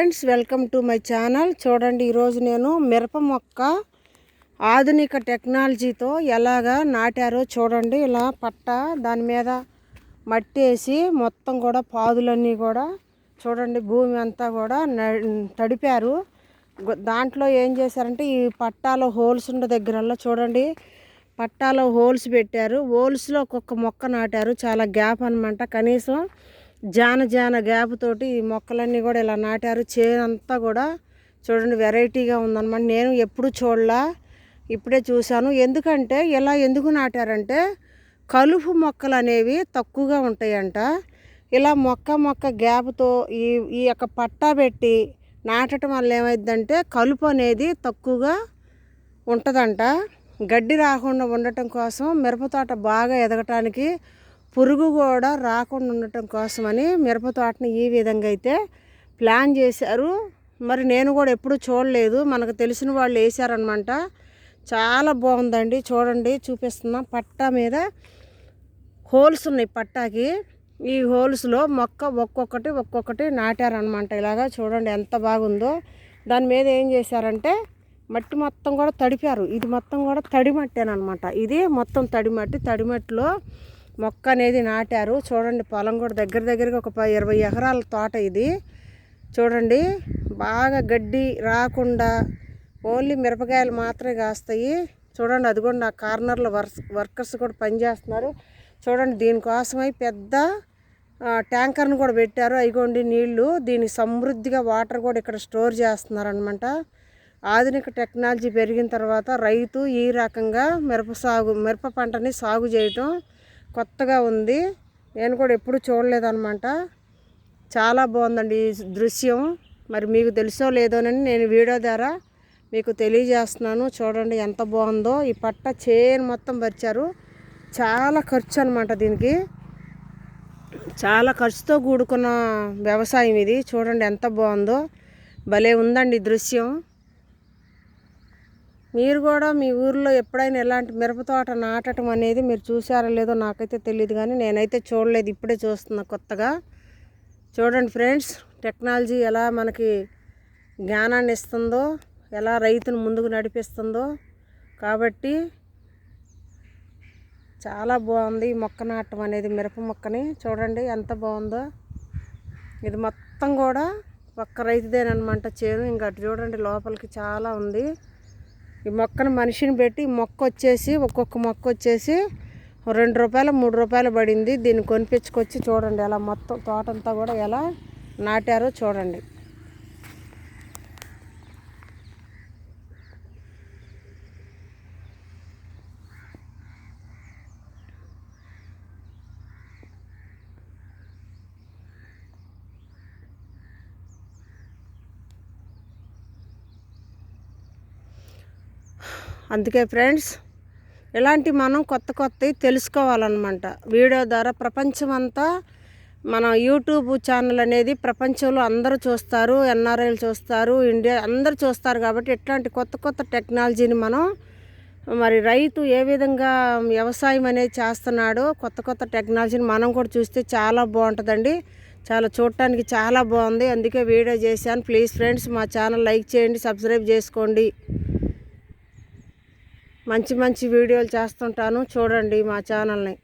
Friends welcome to my channel. చూడండి ఈరోజు నేను మిరప మొక్క ఆధునిక టెక్నాలజీతో ఎలాగా నాటారో చూడండి. ఇలా పట్ట దాని మీద మట్టి వేసి మొత్తం కూడా పాదులన్నీ కూడా చూడండి భూమి అంతా కూడా తడిపారు. దాంట్లో ఏం చేశారంటే ఈ పట్టాలో హోల్స్ ఉన్న దగ్గరల్లో చూడండి పట్టాలో హోల్స్ పెట్టారు. హోల్స్లో ఒక్కొక్క మొక్క నాటారు చాలా గ్యాప్ అనమాట కనీసం జాన జాన గ్యాప్ తోటి ఈ మొక్కలన్నీ కూడా ఇలా నాటారు. చేనంతా కూడా చూడండి వెరైటీగా ఉందన్నమాట. నేను ఎప్పుడు చూడలా ఇప్పుడే చూశాను. ఎందుకంటే ఇలా ఎందుకు నాటారంటే కలుపు మొక్కలు అనేవి తక్కువగా ఉంటాయంట. ఇలా మొక్క మొక్క గ్యాప్తో ఈ ఈ యొక్క పట్టా పెట్టి నాటడం వల్ల ఏమైందంటే కలుపు అనేది తక్కువగా ఉంటుందంట. గడ్డి రాకుండా ఉండటం కోసం మిరపతోట బాగా ఎదగటానికి పురుగు కూడా రాకుండా ఉండటం కోసమని మిరప తోటని ఈ విధంగా అయితే ప్లాన్ చేశారు. మరి నేను కూడా ఎప్పుడు చూడలేదు. మనకు తెలిసిన వాళ్ళు వేసారనమాట చాలా బాగుందండి. చూడండి చూపిస్తున్నాం. పట్టా మీద హోల్స్ ఉన్నాయి పట్టాకి. ఈ హోల్స్లో మొక్క ఒక్కొక్కటి ఒక్కొక్కటి నాటారనమాట ఇలాగా చూడండి ఎంత బాగుందో. దాని మీద ఏం చేశారంటే మట్టి మొత్తం కూడా తడిపారు. ఇది మొత్తం కూడా తడి మట్టేనమాట ఇది మొత్తం తడి మట్టి తడి మట్టిలో మొక్క అనేది నాటారు. చూడండి పొలం కూడా దగ్గర దగ్గరగా ఒక ఇరవై ఎకరాల తోట ఇది. చూడండి బాగా గడ్డి రాకుండా ఓన్లీ మిరపకాయలు మాత్రమే కాస్తాయి. చూడండి అది కూడా నా కార్నర్లో వర్కర్స్ కూడా పనిచేస్తున్నారు చూడండి దీనికోసమై పెద్ద ట్యాంకర్ను కూడా పెట్టారు. అయిగోండి నీళ్ళు దీని సమృద్ధిగా వాటర్ కూడా ఇక్కడ స్టోర్ చేస్తున్నారనమాట ఆధునిక టెక్నాలజీ పెరిగిన తర్వాత రైతు ఈ రకంగా మిరప సాగు మిరప పంటని సాగు చేయటం కొత్తగా ఉంది. నేను కూడా ఎప్పుడు చూడలేదన్నమాట. చాలా బాగుందండి ఈ దృశ్యం. మరి మీకు తెలుసో లేదోనని నేను వీడియో ద్వారా మీకు తెలియజేస్తున్నాను. చూడండి ఎంత బాగుందో. ఈ పట్ట చేను మొత్తం పరిచారు. చాలా ఖర్చు అనమాట దీనికి. చాలా ఖర్చుతో కూడుకున్న వ్యవసాయం ఇది. చూడండి ఎంత బాగుందో. భలే ఉందండి దృశ్యం. మీరు కూడా మీ ఊర్లో ఎప్పుడైనా ఎలాంటి మిరపతోట నాటడం అనేది మీరు చూసారో లేదో నాకైతే తెలియదు కానీ నేనైతే చూడలేదు ఇప్పుడే చూస్తున్నా కొత్తగా. చూడండి ఫ్రెండ్స్ టెక్నాలజీ ఎలా మనకి జ్ఞానాన్ని ఇస్తుందో ఎలా రైతును ముందుకు నడిపిస్తుందో. కాబట్టి చాలా బాగుంది మొక్క నాటం అనేది మిరప మొక్కని. చూడండి ఎంత బాగుందో. ఇది మొత్తం కూడా ఒక్క రైతుదేనమాట చేను. ఇంకా చూడండి లోపలికి చాలా ఉంది. ఈ మొక్కను మనిషిని పెట్టి మొక్క వచ్చేసి ఒక్కొక్క మొక్క వచ్చేసి రెండు రూపాయలు మూడు రూపాయలు పడింది. దీన్ని కొనిపించుకొచ్చి చూడండి ఎలా మొత్తం తోటంతా కూడా ఎలా నాటారో చూడండి. అందుకే ఫ్రెండ్స్ ఇలాంటి మనం కొత్త కొత్తవి తెలుసుకోవాలన్నమాట. వీడియో ద్వారా ప్రపంచం అంతా మన యూట్యూబ్ ఛానల్ అనేది ప్రపంచంలో అందరూ చూస్తారు ఎన్ఆర్ఐలు చూస్తారు ఇండియా అందరూ చూస్తారు కాబట్టి ఇట్లాంటి కొత్త కొత్త టెక్నాలజీని మనం మరి రైతు ఏ విధంగా వ్యవసాయం అనేది చేస్తున్నాడో కొత్త కొత్త టెక్నాలజీని మనం కూడా చూస్తే చాలా బాగుంటుందండి. చాలా చూడటానికి చాలా బాగుంది. అందుకే వీడియో చేశాను. ప్లీజ్ ఫ్రెండ్స్ మా ఛానల్ లైక్ చేయండి సబ్స్క్రైబ్ చేసుకోండి. మంచి మంచి వీడియోలు చేస్తుంటాను. చూడండి మా ఛానల్ని.